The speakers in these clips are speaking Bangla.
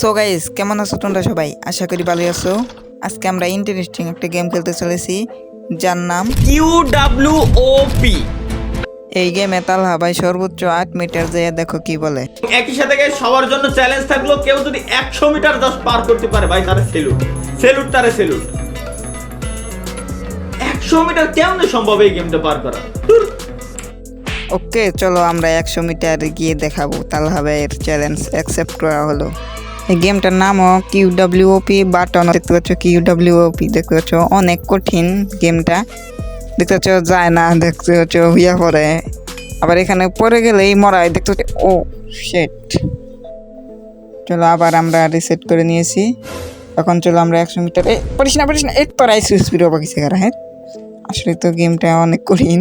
সো গাইস কেমন আছো তোমরা সবাই? আশা করি ভালোই আছো। আজকে আমরা ইন্টারেস্টিং একটা গেম খেলতে চলেছি যার নাম কিউ ডাব্লিউ ও পি এই গেমে তালহা ভাই সর্বোচ্চ আট মিটার যেয়ে দেখো কি বলে। একই সাথে guys সবার জন্য চ্যালেঞ্জ থাকল কেউ যদি একশো মিটার জাস্ট পার করতে পারে ভাই তারে সেলুট সেলুট তারে সেলুট একশো মিটার কেমনে সম্ভব এই গেমটা পার করা? ওকে চলো আমরা একশো মিটার গিয়ে দেখাবো তালহা ভাইয়ের চ্যালেঞ্জ অ্যাকসেপ্ট করা হলো। এই গেমটার নামও কিউ ডাব্লিউপি বাটন। দেখতে পাচ্ছ কিউ ডাব্লিউপি দেখতে পাচ্ছ অনেক কঠিন গেমটা। দেখতে পাচ্ছ যায় না, দেখতে পাচ্ছ হইয়া পরে আবার এখানে পড়ে গেলেই মরায় দেখতে পাচ্ছ, ও শেট চলো আবার আমরা রিসেট করে নিয়েছি। এখন চলো আমরা একশো মিটার, এ পারিস না পারিস না এর পর আইসু স্পিড অবাক হ্যাঁ? আসলে তো গেমটা অনেক কঠিন।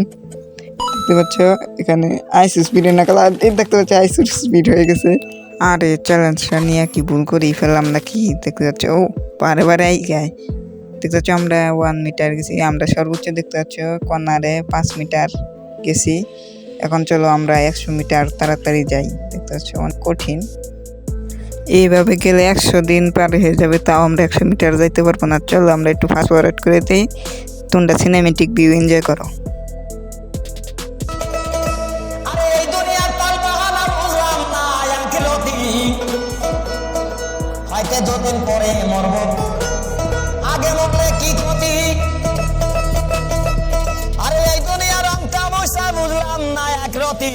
দেখতে পাচ্ছ, এখানে আইসু স্পিডের আর এই দেখতে পাচ্ছ আইসু স্পিড হয়ে গেছে। আর এই চ্যালেঞ্জটা নিয়ে কি ভুল করেই ফেললাম নাকি? দেখতে পাচ্ছ, ও, বারে বারে আই গায়। দেখতে পাচ্ছ, আমরা ওয়ান মিটার গেছি, আমরা সর্বোচ্চ দেখতে পাচ্ছ, কর্নারে পাঁচ মিটার গেছি। এখন চলো আমরা একশো মিটার তাড়াতাড়ি যাই, দেখতে পাচ্ছ, অনেক কঠিন। এইভাবে গেলে একশো দিন পার হয়ে যাবে, তাও আমরা একশো মিটার যাইতে পারব না। চলো আমরা একটু ফাস্ট ফরওয়ার্ড করে দিই। তোমরা সিনেমেটিক ভিউ এনজয় করো। হয়তো দুদিন পরে মরব। আগে মরলে কি ক্ষতি? আরে এই দুনিয়ার রংটা মশা বুঝলাম না এক রতি।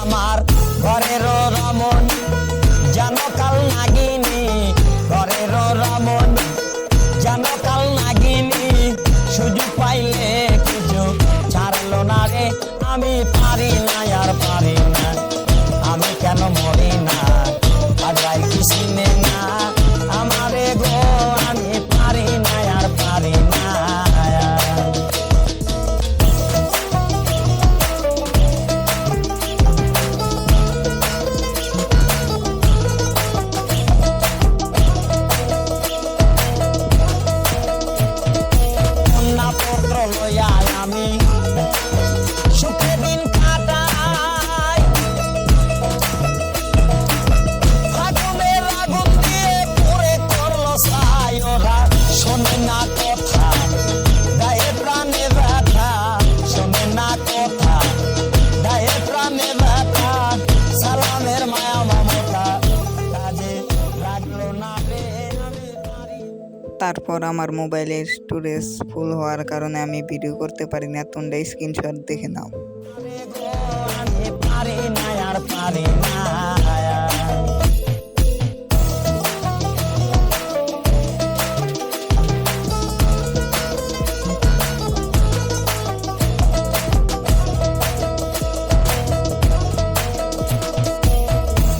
আমার ঘরের রমন যেন কাল নাগিনী। তারপর আমার মোবাইলের স্টোরেজ ফুল হওয়ার কারণে আমি ভিডিও করতে পারি না তোমরা স্ক্রিনশট দেখে নাও।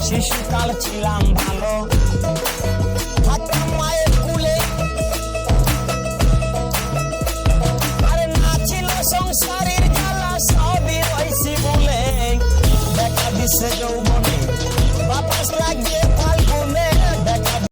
শিশুকাল ছিলাম ভালো।